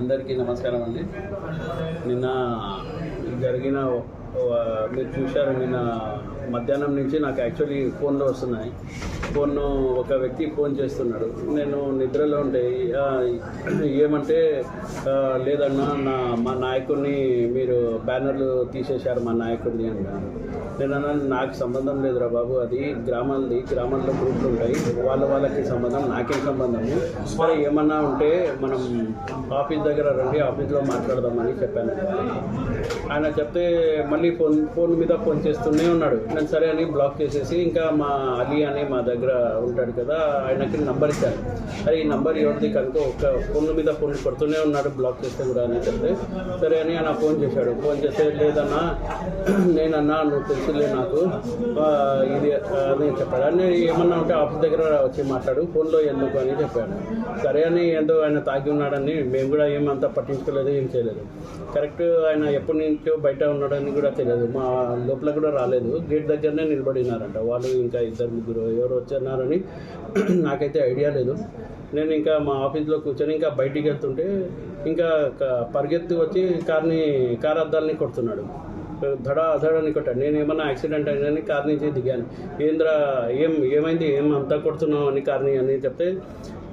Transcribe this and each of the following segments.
అందరికీ నమస్కారం అండి. నిన్న జరిగిన మీరు చూశారు నిన్న మధ్యాహ్నం నుంచి నాకు యాక్చువల్లీ ఫోన్లో వస్తున్నాయి. ఫోన్ ఒక వ్యక్తి ఫోన్ చేస్తున్నాడు. నేను నిద్రలో ఉంటే ఏమంటే లేదన్నా నా మా నాయకుడిని మీరు బ్యానర్లు తీసేశారు మా నాయకుడిని అన్నాను నేను అన్నాను నాకు సంబంధం లేదురా బాబు అది గ్రామాలది గ్రామాల్లో గ్రూపులు ఉంటాయి. వాళ్ళ వాళ్ళకి సంబంధం నాకేం సంబంధము మరి ఏమన్నా ఉంటే మనం ఆఫీస్ దగ్గర రండి ఆఫీస్లో మాట్లాడదామని చెప్పాను. ఆయన చెప్తే మళ్ళీ ఫోన్ ఫోన్ మీద ఫోన్ చేస్తూనే ఉన్నాడు. నేను సరే అని బ్లాక్ చేసేసి ఇంకా మా అలీ అని మా దగ్గర ఉంటాడు కదా ఆయనకి నంబర్ ఇచ్చాను. అరే ఈ నంబర్ ఎవరిది కనుక ఒక ఫోన్ మీద ఫోన్ కొడుతూనే ఉన్నాడు బ్లాక్ చేస్తే కూడా అని చెప్తే సరే అని ఆయన ఫోన్ చేశాడు. ఫోన్ చేస్తే లేదన్నా నేనన్నా నువ్వు తెలుసులే నాకు. ఇది అని చెప్పాడు. అని ఏమన్నా ఉంటే ఆఫీస్ దగ్గర వచ్చి మాట్లాడు ఫోన్లో ఎందుకు అని చెప్పాడు. సరే అని ఏందో ఆయన తాగి ఉన్నాడని మేము కూడా ఏమంతా పట్టించుకోలేదు ఏం చేయలేదు. కరెక్ట్ ఆయన ఎప్పటి నుంచో బయట ఉన్నాడని కూడా తెలియదు. మా లోపల కూడా రాలేదు. గేట్ దగ్గరనే నిలబడినారంట. వాళ్ళు ఇంకా ఇద్దరు ముగ్గురు ఎవరు వచ్చన్నారని నాకైతే ఐడియా లేదు. నేను ఇంకా మా ఆఫీస్లో కూర్చొని ఇంకా బయటికి వెళ్తుంటే ఇంకా క- పరిగెత్తి వచ్చి కార్ని కార్ అద్దాలని కొడుతున్నాడు. దడ ధడని కొట్టాడు. నేను ఏమన్నా యాక్సిడెంట్ అయిందని కార్ నుంచి దిగాను. ఏంద్రా ఏం ఏమైంది? ఏం అంతా కొడుతున్నావు అని కార్ని అని చెప్తే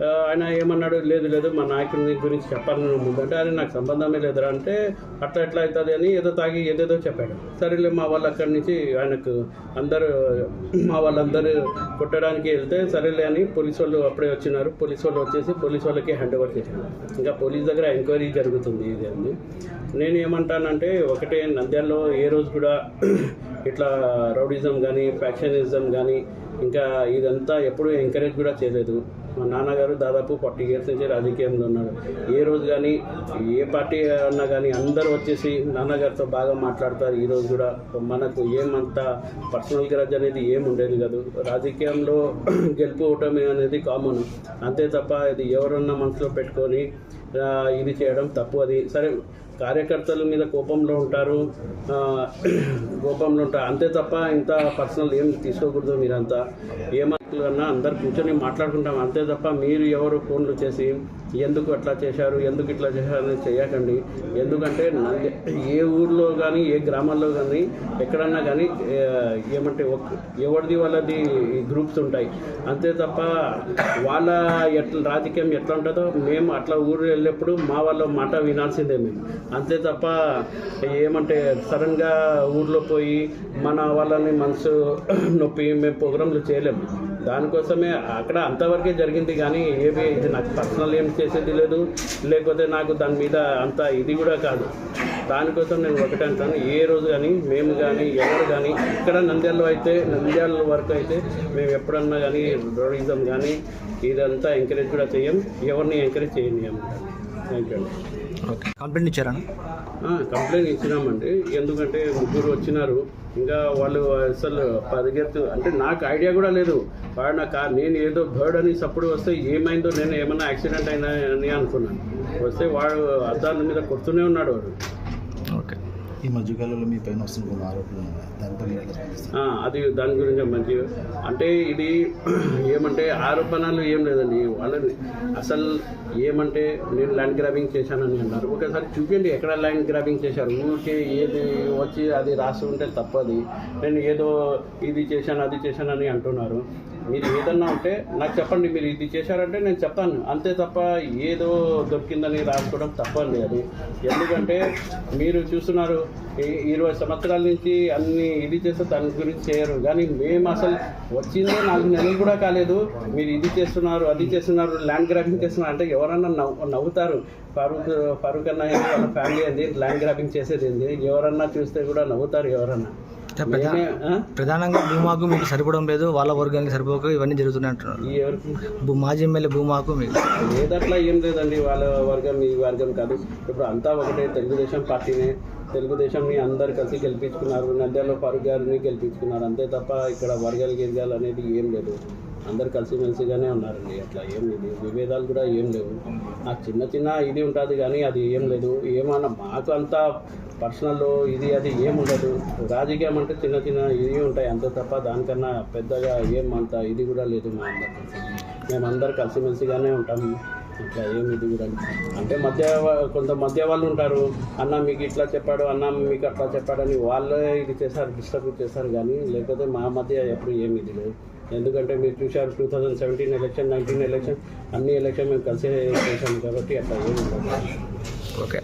ఆయన ఏమన్నాడు? లేదు లేదు మా నాయకుడి గురించి చెప్పాలని ముందంటే అది నాకు సంబంధమే లేదురా అంటే అట్లా ఎట్లా అవుతుంది అని ఏదో తాగి ఏదేదో చెప్పాడు. సరేలే మా వాళ్ళు అక్కడి నుంచి ఆయనకు అందరూ మా వాళ్ళందరూ కొట్టడానికి వెళ్తే సరేలే అని పోలీసు వాళ్ళు అప్పుడే వచ్చినారు. పోలీసు వాళ్ళు వచ్చేసి పోలీస్ వాళ్ళకి హ్యాండ్ ఓవర్ చేశారు. ఇంకా పోలీస్ దగ్గర ఎంక్వైరీ జరుగుతుంది ఇది అని. నేను ఏమంటానంటే ఒకటే నంద్యాలలో ఏ రోజు కూడా ఇట్లా రౌడిజం కానీ ఫ్యాక్షనిజం కానీ ఇంకా ఇదంతా ఎప్పుడూ ఎంకరేజ్ కూడా చేయలేదు. మా నాన్నగారు దాదాపు ఫార్టీ ఇయర్స్ నుంచి రాజకీయంలో ఉన్నాడు ఏ రోజు కానీ ఏ పార్టీ అన్నా కానీ అందరూ వచ్చేసి నాన్నగారితో బాగా మాట్లాడతారు. ఈరోజు కూడా మనకు ఏమంత పర్సనల్ గ్రజ్ అనేది ఏం ఉండేది కాదు. రాజకీయంలో గెలుపు ఓటమి అనేది కామన్ అంతే తప్ప ఇది ఎవరన్నా మనసులో పెట్టుకొని ఇది చేయడం తప్పు అది. సరే కార్యకర్తల మీద కోపంలో ఉంటారు. కోపంలో ఉంటారు. అంతే తప్ప ఇంత పర్సనల్ ఏం తీసుకోకూడదు మీరంతా. ఏమన్నా అందరు కూర్చొని మాట్లాడుకుంటాం. అంతే తప్ప మీరు ఎవరు ఫోన్లు చేసి ఎందుకు అట్లా చేశారు ఎందుకు ఇట్లా చేశారు అని చేయకండి. ఎందుకంటే ఏ ఊర్లో కానీ ఏ గ్రామాల్లో కానీ ఎక్కడన్నా కానీ ఏమంటే ఒక ఎవరిది వాళ్ళది గ్రూప్స్ ఉంటాయి. అంతే తప్ప వాళ్ళ ఎట్లా రాజకీయం ఎట్లా ఉంటుందో మేము అట్లా ఊరు వెళ్ళేప్పుడు మా వాళ్ళ మాట వినాల్సిందే మేము. అంతే తప్ప ఏమంటే సడన్గా ఊర్లో పోయి మన వాళ్ళని మనసు నొప్పి మేము ప్రోగ్రాంలు చేయలేము. దానికోసమే అక్కడ అంతవరకే జరిగింది కానీ ఏవి ఇది నాకు పర్సనల్ ఏం చేసేది లేదు. లేకపోతే నాకు దాని మీద అంత ఇది కూడా కాదు. దానికోసం నేను ఒకటే అంటాను. ఏ రోజు కానీ మేము కానీ ఎవరు కానీ ఇక్కడ నంద్యాలలో అయితే నంద్యాల వరకు అయితే మేము ఎప్పుడన్నా కానీ టూరిజం కానీ ఇదంతా ఎంకరేజ్ కూడా చేయం. ఎవరిని ఎంకరేజ్ చేయనియం థ్యాంక్ యూ అండి. కంప్లైంట్ ఇచ్చారా కంప్లైంట్ ఇచ్చినామండి. ఎందుకంటే ముగ్గురు వచ్చినారు. ఇంకా వాళ్ళు అసలు పరిగెత్తు అంటే నాకు ఐడియా కూడా లేదు. వాడు నా కార్ నేను ఏదో బర్డ్ అని సప్పుడు వస్తే ఏమైందో నేను ఏమైనా యాక్సిడెంట్ అయినా అని అనుకున్నాను. వస్తే వాడు అద్దాల మీద కొడుతూనే ఉన్నాడు వాడు. ఈ మధ్యకాలంలో మీ పైన వస్తున్న కొన్ని ఆరోపణలు దానిపై అది దాని గురించి మంచి అంటే ఇది ఏమంటే ఆరోపణలు ఏం లేదండి. వాళ్ళని అసలు ఏమంటే నేను ల్యాండ్ గ్రాబింగ్ చేశానని అన్నారు. ఒకసారి చూపించండి ఎక్కడ ల్యాండ్ గ్రాబింగ్ చేశారు. ఊరికే ఏది వచ్చి అది రాసి ఉంటే తప్పది. నేను ఏదో ఇది చేశాను అది చేశానని అంటున్నారు. మీరు ఏదన్నా ఉంటే నాకు చెప్పండి మీరు ఇది చేశారంటే నేను చెప్తాను. అంతే తప్ప ఏదో దొరికిందని రాసుకోవడం తప్పండి అది. ఎందుకంటే మీరు చూస్తున్నారు ఈ- ఇరవై సంవత్సరాల నుంచి అన్ని ఇది చేస్తే దాని గురించి చేయరు. కానీ మేము అసలు వచ్చిందే నాలుగు నెలలు కూడా కాలేదు. మీరు ఇది చేస్తున్నారు అది చేస్తున్నారు ల్యాండ్ గ్రాబింగ్ చేస్తున్నారు. అంటే ఎవరన్నా నవ్వు నవ్వుతారు. ఫరూక్ ఫరూక్ అన్న వాళ్ళ ఫ్యామిలీ ఏంది? ల్యాండ్ గ్రాబింగ్ చేసేది ఏంది? ఎవరన్నా చూస్తే కూడా నవ్వుతారు ఎవరన్నా. ప్రధానంగా భూమాకు మీకు సరిపడం లేదు వాళ్ళ వర్గానికి సరిపోక ఇవన్నీ జరుగుతున్నాయి అంటున్నారు. మాజీ ఎమ్మెల్యే భూమాకు మీకు. లేదట్లా ఏం లేదండి వాళ్ళ వర్గం ఈ వర్గం కాదు. ఇప్పుడు అంతా ఒకటే తెలుగుదేశం పార్టీనే. తెలుగుదేశంని అందరు కలిసి గెలిపించుకున్నారు నంద్యాలలో ఫారూక్ గారిని గెలిపించుకున్నారు. అంతే తప్ప ఇక్కడ వర్గాలు గిరిగాలు అనేది ఏం లేదు. అందరు కలిసిమెలిసిగానే ఉన్నారండి అట్లా ఏం లేదు. విభేదాలు కూడా ఏం లేవు. ఆ చిన్న చిన్న ఇది ఉంటుంది కానీ అది ఏం లేదు. ఏమన్నా మాకు అంతా పర్సనల్ ఇది అది ఏముండదు రాజకీయం అంటే చిన్న చిన్న ఇది ఉంటాయి. అంతే తప్ప దానికన్నా పెద్దగా ఏం అంత ఇది కూడా లేదు మా అందరికి. మేమందరు కలిసిమెలిసిగానే ఉంటాం. ఇట్లా ఏమి ఇది కూడా అంటే మధ్య కొంత మధ్య వాళ్ళు ఉంటారు. అన్న మీకు ఇట్లా చెప్పాడు అన్న మీకు అట్లా చెప్పాడని వాళ్ళే ఇది చేశారు డిస్టర్బ్ చేశారు కానీ లేకపోతే మా మధ్య ఎప్పుడు ఏమి ఇది లేదు. ఎందుకంటే మీరు చూశారు two thousand seventeen election nineteen election అన్ని ఎలక్షన్ మేము కలిసి చేశాము కాబట్టి అట్లా ఏమి ఉండదు. ఓకే